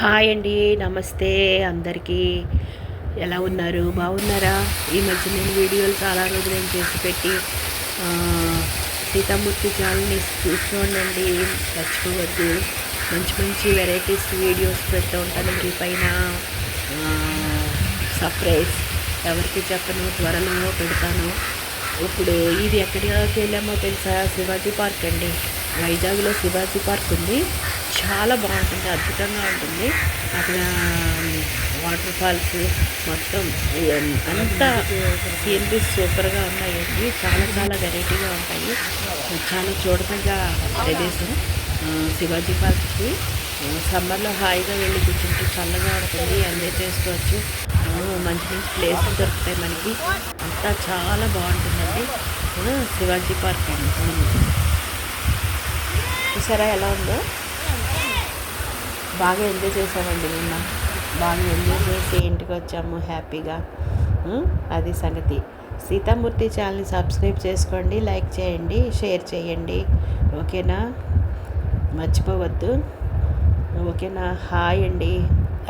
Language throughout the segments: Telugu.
హాయ్ అండి నమస్తే అందరికీ. ఎలా ఉన్నారు? బాగున్నారా? ఈ మధ్య నేను వీడియోలు చాలా రోజులు నేను చేసి పెట్టి సీతామూర్తి ఛానల్ని చూసుకోండి మర్చిపోవద్దు. మంచి మంచి వెరైటీస్ వీడియోస్ పెడుతూ ఉంటాను మీ పైన. సర్ప్రైజ్ ఎవరికి చెప్పను త్వరలో పెడతాను. ఇప్పుడు ఇది ఎక్కడికి వెళ్ళామో తెలుసా? శివాజీ పార్క్ అండి. వైజాగ్లో శివాజీ పార్క్ ఉంది. చాలా బాగుంటుంది అద్భుతంగా ఉంటుంది. అక్కడ వాటర్ ఫాల్స్ మొత్తం అంతా సీనరీస్ సూపర్గా ఉన్నాయండి చాలా చాలా వెరైటీగా ఉంటాయి. చాలా చూడదగ్గ ప్రదేశం. శివాజీ పార్క్కి సమ్మర్లో హాయిగా వెళ్ళి కూర్చుంటే చల్లగా ఉంటుంది ఎంజాయ్ చేసుకోవచ్చు. మంచి మంచి ప్లేసెస్ దొరుకుతాయి మనకి. అంతా చాలా బాగుంటుందండి. శివాజీ పార్క్ అండి. చూసారా ఎలా ఉందో? బాగా ఎంజాయ్ చేసామండి నిన్న. బాగా ఎంజాయ్ చేసి ఇంటికి వచ్చాము హ్యాపీగా. అది సంగతి. సీతామూర్తి ఛానల్ని సబ్స్క్రైబ్ చేసుకోండి లైక్ చేయండి షేర్ చేయండి. ఓకేనా? మర్చిపోవద్దు. ఓకేనా? హాయ్ అండి.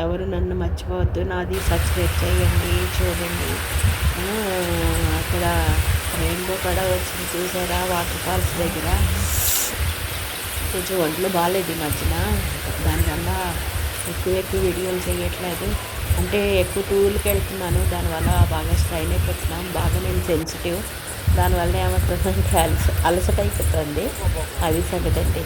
ఎవరు నన్ను మర్చిపోవద్దు. నాది సబ్స్క్రైబ్ చేయండి చూడండి. అక్కడ రెయిన్బో కూడా వచ్చింది చూసారా? వాటర్ ఫాల్స్ దగ్గర. కొంచెం ఒంట్లో బాగాలేదు ఈ మధ్యన. దానివల్ల ఎక్కువ ఎక్కువ వీడియోలు చేయట్లేదు. అంటే ఎక్కువ టూర్కి వెళ్తున్నాను. దానివల్ల బాగా స్ట్రైన్ అయిపోతున్నాం. బాగా నేను సెన్సిటివ్. దానివల్ల ఏమవుతుందంటే అలస అలసట అయిపోతుంది అది సంగతి అండి.